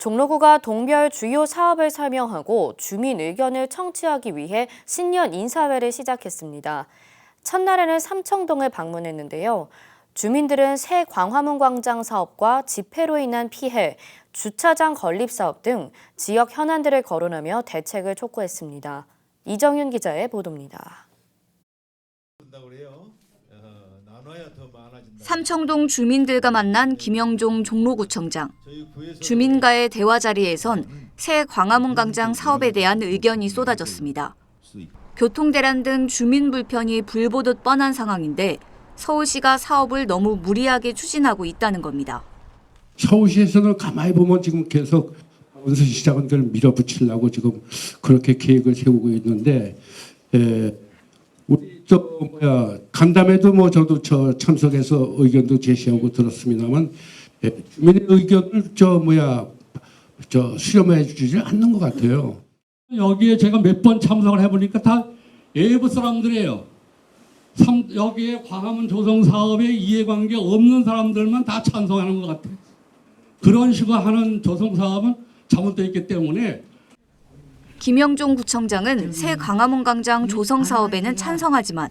종로구가 동별 주요 사업을 설명하고 주민 의견을 청취하기 위해 신년 인사회를 시작했습니다. 첫날에는 삼청동을 방문했는데요. 주민들은 새 광화문 광장 사업과 집회로 인한 피해, 주차장 건립 사업 등 지역 현안들을 거론하며 대책을 촉구했습니다. 이정윤 기자의 보도입니다. 삼청동 주민들과 만난 김영종 종로구청장. 주민과의 대화 자리에선 새 광화문 광장 사업에 대한 의견이 쏟아졌습니다. 교통대란 등 주민 불편이 불보듯 뻔한 상황인데 서울시가 사업을 너무 무리하게 추진하고 있다는 겁니다. 서울시에서는 가만히 보면 지금 계속 원수시장들 밀어붙이려고 지금 그렇게 계획을 세우고 있는데 에, 우리 저 뭐야 간담회도 뭐 저도 저 참석해서 의견도 제시하고 들었습니다만 에, 주민의 의견을 저 뭐야 저 수렴해 주지 않는 것 같아요. 여기에 제가 몇 번 참석을 해보니까 다 예부 사람들이에요. 삼, 여기에 광화문 조성 사업에 이해관계 없는 사람들만 다 찬성하는 것 같아요. 그런 식으로 하는 조성 사업은 잘못되어 있기 때문에 김영종 구청장은 새 광화문 광장 조성 사업에는 찬성하지만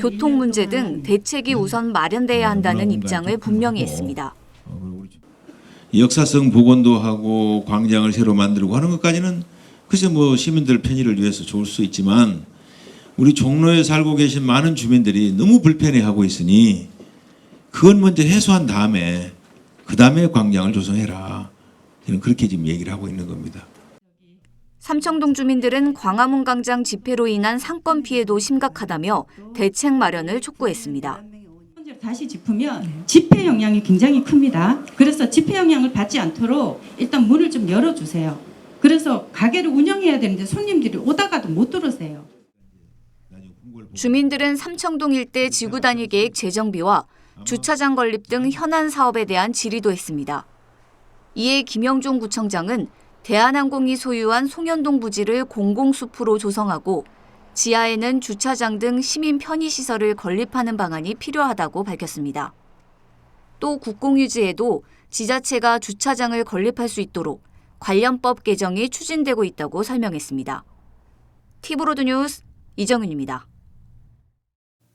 교통 문제 등 대책이 우선 마련돼야 한다는 입장을 분명히 했습니다. 역사성 복원도 하고 광장을 새로 만들고 하는 것까지는 글쎄 뭐 시민들 편의를 위해서 좋을 수 있지만 우리 종로에 살고 계신 많은 주민들이 너무 불편해하고 있으니 그건 먼저 해소한 다음에 그 다음에 광장을 조성해라. 저는 그렇게 지금 얘기를 하고 있는 겁니다. 삼청동 주민들은 광화문 광장 집회로 인한 상권 피해도 심각하다며 대책 마련을 촉구했습니다. 다시 짚으면 집회 영향이 굉장히 큽니다. 그래서 집회 영향을 받지 않도록 일단 문을 좀 열어주세요. 그래서 가게를 운영해야 되는데 손님들이 오다가도 못 들어오세요. 주민들은 삼청동 일대 지구 단위 계획 재정비와 주차장 건립 등 현안 사업에 대한 질의도 했습니다. 이에 김영종 구청장은 대한항공이 소유한 송현동 부지를 공공숲으로 조성하고 지하에는 주차장 등 시민 편의시설을 건립하는 방안이 필요하다고 밝혔습니다. 또 국공유지에도 지자체가 주차장을 건립할 수 있도록 관련법 개정이 추진되고 있다고 설명했습니다. 티브로드 뉴스 이정윤입니다.